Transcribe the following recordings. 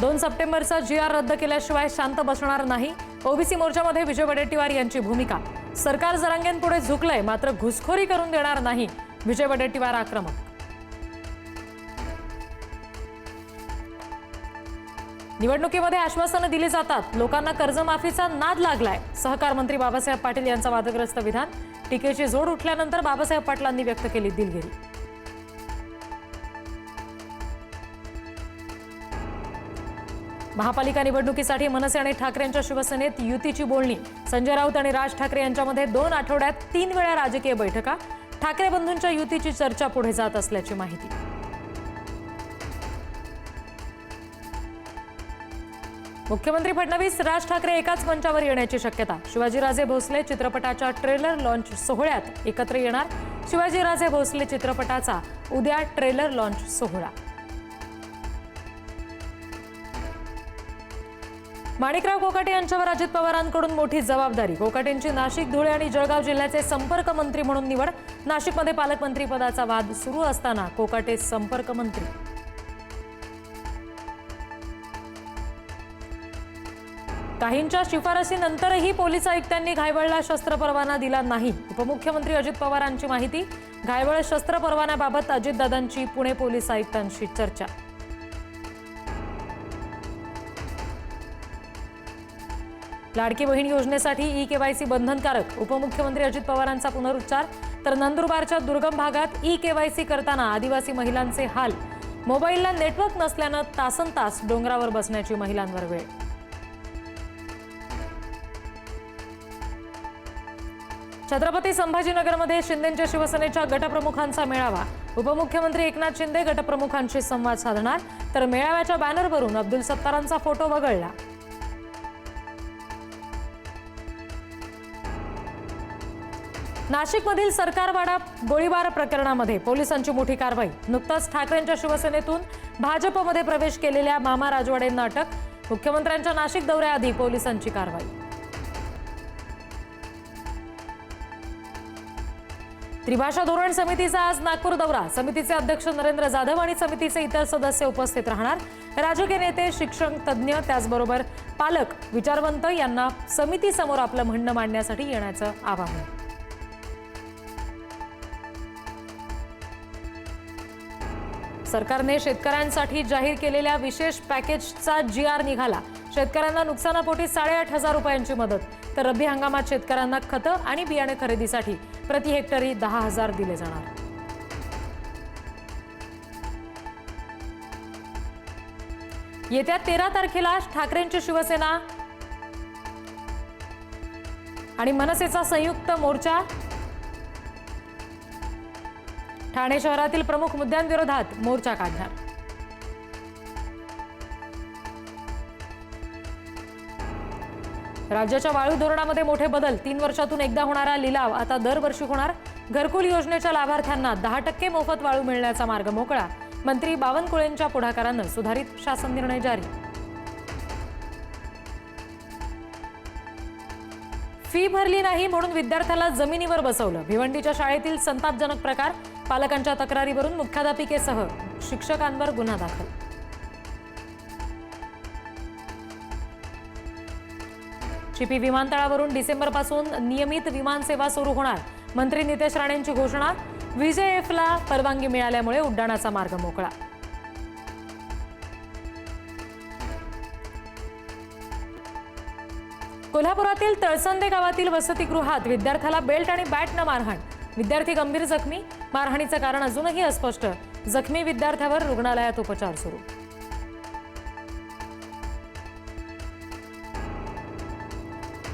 दोन सप्टेंबरचा जी आर रद्द केल्याशिवाय शांत बसणार नाही. ओबीसी मोर्चामध्ये विजय वडेट्टीवार यांची भूमिका. सरकार जरांगेंपुढे झुकलंय मात्र घुसखोरी करून देणार नाही विजय वडेट्टीवार आक्रमक. निवडणुकीमध्ये आश्वासनं दिली जातात. लोकांना कर्जमाफीचा नाद लागलाय. सहकार मंत्री बाबासाहेब पाटील यांचा वादग्रस्त विधान. टीकेची जोड उठल्यानंतर बाबासाहेब पाटलांनी व्यक्त केली दिलगिरी. महापालिका निवडणुकीसाठी मनसे आणि ठाकरेंच्या शिवसेनेत युतीची बोलणी. संजय राऊत आणि राज ठाकरे यांच्यामध्ये दोन आठवड्यात तीन वेळा राजकीय बैठका. ठाकरे बंधूंच्या युतीची चर्चा पुढे जात असल्याची माहिती. मुख्यमंत्री फडणवीस राज ठाकरे एकाच मंचावर येण्याची शक्यता. शिवाजीराजे भोसले चित्रपटाच्या ट्रेलर लॉन्च सोहळ्यात एकत्र येणार. शिवाजीराजे भोसले चित्रपटाचा उद्या ट्रेलर लॉन्च सोहळा. माणिकराव कोकाटे यांच्यावर अजित पवारांकडून मोठी जबाबदारी. कोकाटेंची नाशिक धुळे आणि जळगाव जिल्ह्याचे संपर्क मंत्री म्हणून निवड. नाशिकमध्ये पालकमंत्री पदाचा वाद सुरू असताना कोकाटे संपर्क मंत्री. काहींच्या शिफारसीनंतरही पोलीस आयुक्तांनी घायवळला शस्त्र परवाना दिला नाही. उपमुख्यमंत्री अजित पवारांची माहिती घायवळ शस्त्र परवान्याबाबत अजितदादांची पुणे पोलीस आयुक्तांशी चर्चा. लाडकी बहीण योजनेसाठी ई केवायसी बंधनकारक उपमुख्यमंत्री अजित पवारांचा पुनरुच्चार तर नंदुरबारच्या दुर्गम भागात ई केवायसी करताना आदिवासी महिलांचे हाल. मोबाईलला नेटवर्क नसल्यानं तासन तास डोंगरावर बसण्याची महिलांवर वेळ. छत्रपती संभाजीनगरमध्ये शिंदेच्या शिवसेनेच्या गटप्रमुखांचा मेळावा. उपमुख्यमंत्री एकनाथ शिंदे गटप्रमुखांशी संवाद साधणार तर मेळाव्याच्या बॅनरवरून अब्दुल सत्तारांचा फोटो वगळला. नाशिकमधील सरकारवाडा गोळीबार प्रकरणामध्ये पोलिसांची मोठी कारवाई. नुकताच ठाकरेंच्या शिवसेनेतून भाजपमध्ये प्रवेश केलेल्या मामा राजवाडेंना अटक. मुख्यमंत्र्यांच्या नाशिक दौऱ्याआधी पोलिसांची कारवाई. त्रिभाषा धोरण समितीचा आज नागपूर दौरा. समितीचे अध्यक्ष नरेंद्र जाधव आणि समितीचे इतर सदस्य उपस्थित राहणार. राजकीय नेते शिक्षण तज्ज्ञ त्याचबरोबर पालक विचारवंत यांना समितीसमोर आपलं म्हणणं मांडण्यासाठी येण्याचं आवाहन. सरकारने शेतकऱ्यांसाठी जाहीर केलेल्या विशेष पॅकेजचा जी आर निघाला. शेतकऱ्यांना नुकसानापोटी साडेआठ हजार रुपयांची मदत. तर रब्बी हंगामात शेतकऱ्यांना खतं आणि बियाणे खरेदीसाठी प्रति हेक्टरी दहा हजार दिले जाणार. येत्या तेरा तारखेला ठाकरेंची शिवसेना आणि मनसेचा संयुक्त मोर्चा ठाणे शहरातील प्रमुख मुद्द्यांविरोधात मोर्चा काढणार राज्याच्या वाळू धोरणामध्ये मोठे बदल. तीन वर्षातून एकदा होणारा लिलाव आता दरवर्षी होणार. घरकुल योजनेच्या लाभार्थ्यांना दहा टक्के मोफत वाळू मिळण्याचा मार्ग मोकळा. मंत्री बावनकुळेंच्या पुढाकारानं सुधारित शासन निर्णय जारी. फी भरली नाही म्हणून विद्यार्थ्याला जमिनीवर बसवलं. भिवंडीच्या शाळेतील संतापजनक प्रकार पालकांच्या तक्रारीवरून मुख्याध्यापिकेसह शिक्षकांवर गुन्हा दाखल. चिपी विमानतळावरून डिसेंबरपासून नियमित विमानसेवा सुरू होणार. मंत्री नितेश राणेंची घोषणा. विजेएफला परवानगी मिळाल्यामुळे उड्डाणाचा मार्ग मोकळा. कोल्हापुरातील तळसंदे गावातील वसतिगृहात विद्यार्थ्याला बेल्ट आणि बॅटनं मारहाण. विद्यार्थी गंभीर जखमी मारहाणीचं कारण अजूनही अस्पष्ट. जखमी विद्यार्थ्यावर रुग्णालयात उपचार सुरू.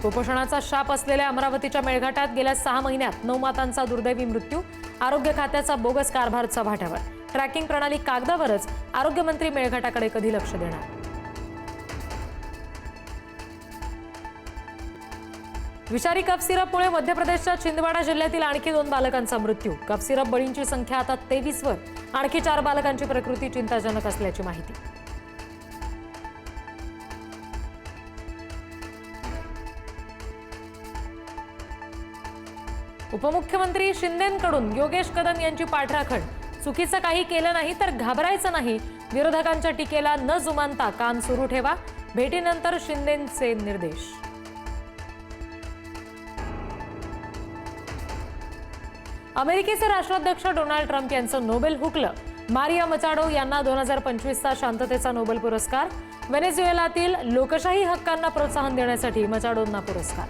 कुपोषणाचा शाप असलेल्या अमरावतीच्या मेळघाटात गेल्या सहा महिन्यात नऊ मातांचा दुर्दैवी मृत्यू आरोग्य खात्याचा बोगस कारभार चव्हाट्यावर ट्रॅकिंग प्रणाली कागदावरच आरोग्यमंत्री मेळघाटाकडे कधी लक्ष देणार? विषारी कफ सिरपमुळे मध्य प्रदेशच्या छिंदवाडा जिल्ह्यातील आणखी दोन बालकांचा मृत्यू. कफ सिरप बळींची संख्या आता तेवीस वर आणखी चार बालकांची प्रकृती चिंताजनक असल्याची माहिती. उपमुख्यमंत्री शिंदेंकडून योगेश कदम यांची पाठराखण. चुकीचं काही केलं नाही तर घाबरायचं नाही. विरोधकांच्या टीकेला न जुमानता काम सुरू ठेवा. भेटीनंतर शिंदेचे निर्देश. अमेरिकेचे राष्ट्राध्यक्ष डोनाल्ड ट्रम्प यांचं नोबेल हुकलं. मारिया मचाडो यांना दोन हजार पंचवीसचा शांततेचा नोबेल पुरस्कार. व्हेनेझुएलातील लोकशाही हक्कांना प्रोत्साहन देण्यासाठी मचाडोंना पुरस्कार.